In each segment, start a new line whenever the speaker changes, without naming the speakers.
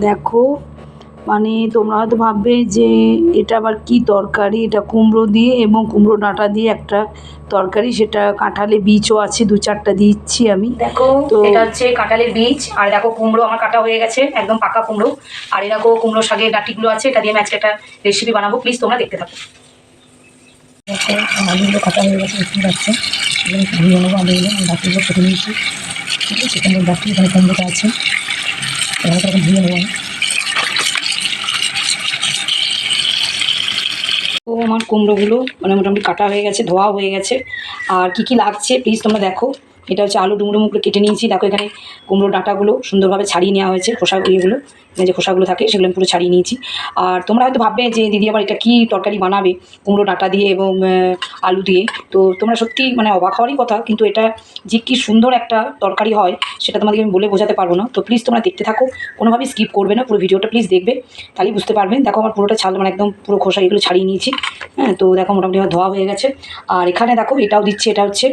দেখো মানে তোমরা হয়তো ভাববে যে এটা আবার কি তরকারি? এটা কুমড়ো দিয়ে এবং কুমড়ো ডাঁটা দিয়ে একটা তরকারি সেটা কাঁঠালে বীজও আছে দু চারটা দিচ্ছি আমি।
দেখো
তো-
এটা হচ্ছে কাঁঠালের বীজ আর দেখো কুমড়ো আমার কাটা হয়ে গেছে একদম পাকা কুমড়ো। আর দেখো কুমড়ো শাকের ডাটিগুলো আছে এটা দিয়ে আমি আজকে একটা রেসিপি বানাবো। প্লিজ তোমরা দেখতে থাকো। আলুগুলো কাটা হয়ে গেছে দেখতে পাচ্ছে? এবং ধুয়ে নেব আলুগুলো ডাটিগুলো কেটে নিয়েছি ঠিক আছে এখানে ডাটি এখানে কুমড়োটা আছে। নেব তো আমার কুমড়োগুলো মানে মোটামুটি কাটা হয়ে গেছে ধোয়া হয়ে গেছে। আর কি কি লাগছে প্লিজ তোমরা দেখো। এটা হচ্ছে আলু ডুমড়ো মুখগুলো কেটে নিয়েছি। দেখো এখানে কুমড়ো ডাঁটাগুলো সুন্দরভাবে ছাড়িয়ে নেওয়া হয়েছে, খোসা ইয়েগুলো যে খোসাগুলো থাকে সেগুলো আমি পুরো ছাড়িয়ে নিয়েছি। আর তোমরা হয়তো ভাববে যে দিদি আবার এটা কী তরকারি বানাবে কুমড়ো ডাঁটা দিয়ে এবং আলু দিয়ে। তো তোমরা সত্যি মানে অবাক হওয়ারই কথা, কিন্তু এটা যে কী সুন্দর একটা তরকারি হয় সেটা তোমাদেরকে আমি বলে বোঝাতে পারব না। তো প্লিজ তোমরা দেখতে থাকো, কোনোভাবেই স্কিপ করবে না, পুরো ভিডিওটা প্লিজ দেখবে, তাহলেই বুঝতে পারবেন দেখো আমার পুরোটা ছাল মানে একদম পুরো খোসা এগুলো ছাড়িয়ে নিয়েছি। হ্যাঁ তো দেখো মোটামুটি আমার ধোয়া হয়ে গেছে। আর এখানে দেখো এটাও দিচ্ছে, এটা হচ্ছে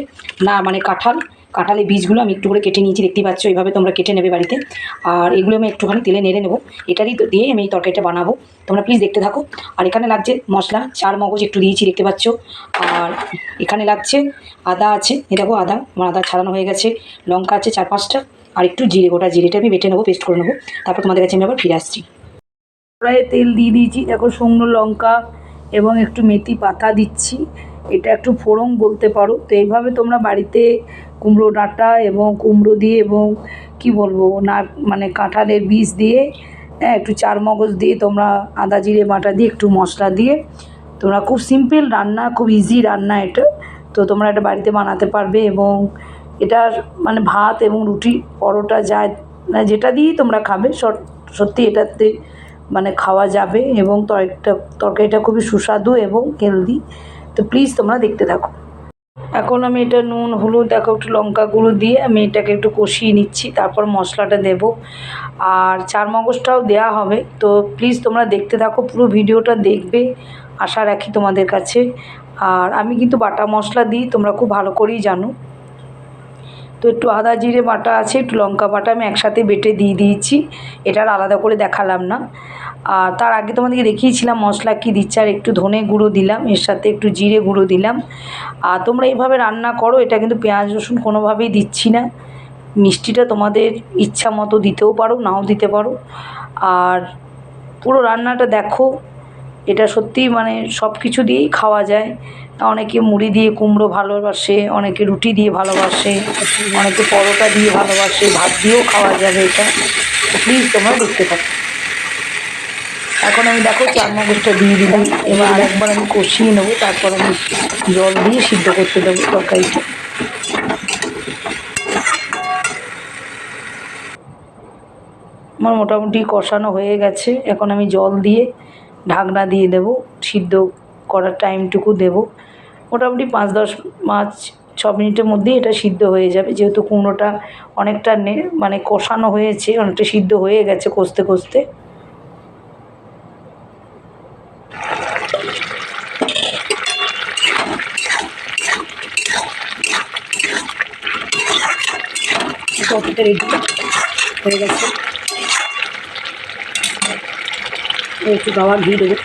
না মানে কাঁঠাল কাঁঠালের বীজগুলো আমি একটু করে কেটে নিয়েছি দেখতে পাচ্ছ, এইভাবে তোমরা কেটে নেবে বাড়িতে। আর এগুলো আমি একটুখানি তেলে নেড়ে নেব। এটারই দিয়ে আমি এই তরকারিটা বানাবো। তোমরা প্লিজ দেখতে থাকো। আর এখানে লাগছে মশলা, চার মগজ একটু দিয়েছি, দেখতে পাচ্ছ। আর এখানে লাগছে আদা আছে, এ দেখো আদা, আমার আদা ছাড়ানো হয়ে গেছে। লঙ্কা আছে চার পাঁচটা। আর একটু জিরে, গোটা জিরেটা আমি বেটে নেব পেস্ট করে নেব। তারপর তোমাদের কাছে আমি আবার ফিরে আসছি।
কড়াইয়ে তেল দিয়ে দিয়েছি, দেখো শুকনো লঙ্কা এবং একটু মেথি পাতা দিচ্ছি। এটা একটু ফোড়ন বলতে পারো। তো এইভাবে তোমরা বাড়িতে কুমড়ো ডাঁটা এবং কুমড়ো দিয়ে এবং কি বলব না মানে কাঁঠালের বীজ দিয়ে হ্যাঁ একটু চার মগজ দিয়ে তোমরা আদা, জিরে, বাটা দিয়ে একটু মশলা দিয়ে তোমরা খুব সিম্পল রান্না, খুব ইজি রান্না এটা। তো তোমরা এটা বাড়িতে বানাতে পারবে এবং এটার মানে ভাত এবং রুটি, পরোটা যা মানে যেটা দিয়েই তোমরা খাবে সত্যি এটাতে মানে খাওয়া যাবে এবং তরকারিটা খুবই সুস্বাদু এবং হেলদি তো প্লিজ তোমরা দেখতে থাকো। এখন আমি এটা নুন, হলুদ, দেখো একটু লঙ্কা গুঁড়ো দিয়ে আমি এটাকে একটু কষিয়ে নিচ্ছি, তারপর মশলাটা দেব। আর চার মগজটাও দেওয়া হবে, তো প্লিজ তোমরা দেখতে থাকো, পুরো ভিডিওটা দেখবে, আশা রাখি তোমাদের কাছে। আর আমি কিন্তু বাটা মশলা দিই, তোমরা খুব ভালো করেই জানো। তো একটু আদা, জিরে বাটা আছে, একটু লঙ্কা বাটা আমি একসাথে বেটে দিয়ে দিয়েছি। এটা আর আলাদা করে দেখালাম না। আর তার আগে তোমাদেরকে দেখিয়েছিলাম মশলা কী দিচ্ছে, আর একটু ধনে গুঁড়ো দিলাম, এর সাথে একটু জিরে গুঁড়ো দিলাম। আর তোমরা এইভাবে রান্না করো, এটা কিন্তু পেঁয়াজ, রসুন কোনোভাবেই দিচ্ছি না। মিষ্টিটা তোমাদের ইচ্ছা মতো দিতেও পারো, নাও দিতে পারো। আর পুরো রান্নাটা দেখো এটা সত্যিই মানে সব কিছু দিয়েই খাওয়া যায়। অনেকে মুড়ি দিয়ে কুমড়ো ভালোবাসে, অনেকে রুটি দিয়ে ভালোবাসে, অনেকে পরোটা দিয়ে ভালোবাসে, ভাত দিয়েও খাওয়া যাবে এটা। প্লিজ তোমরা দেখতে থাকো। এখন আমি দেখো চার মগজটা দিয়ে দিলাম। এবার আরেকবার আমি কষিয়ে নেব, তারপর আমি জল দিয়ে সিদ্ধ করতে দেবো তরকারিটা। আমার মোটামুটি কষানো হয়ে গেছে। এখন আমি জল দিয়ে ঢাকনা দিয়ে দেব, সিদ্ধ করার টাইমটুকু দেব। মোটামুটি পাঁচ দশ পাঁচ ছ মিনিটের মধ্যেই এটা সিদ্ধ হয়ে যাবে। যেহেতু কুমড়োটা অনেকটা নে মানে কষানো হয়েছে, অনেকটা সিদ্ধ হয়ে গেছে কষতে কষতে। রেডি হয়ে গেছে। একটু গাওয়া ঘি দেবো।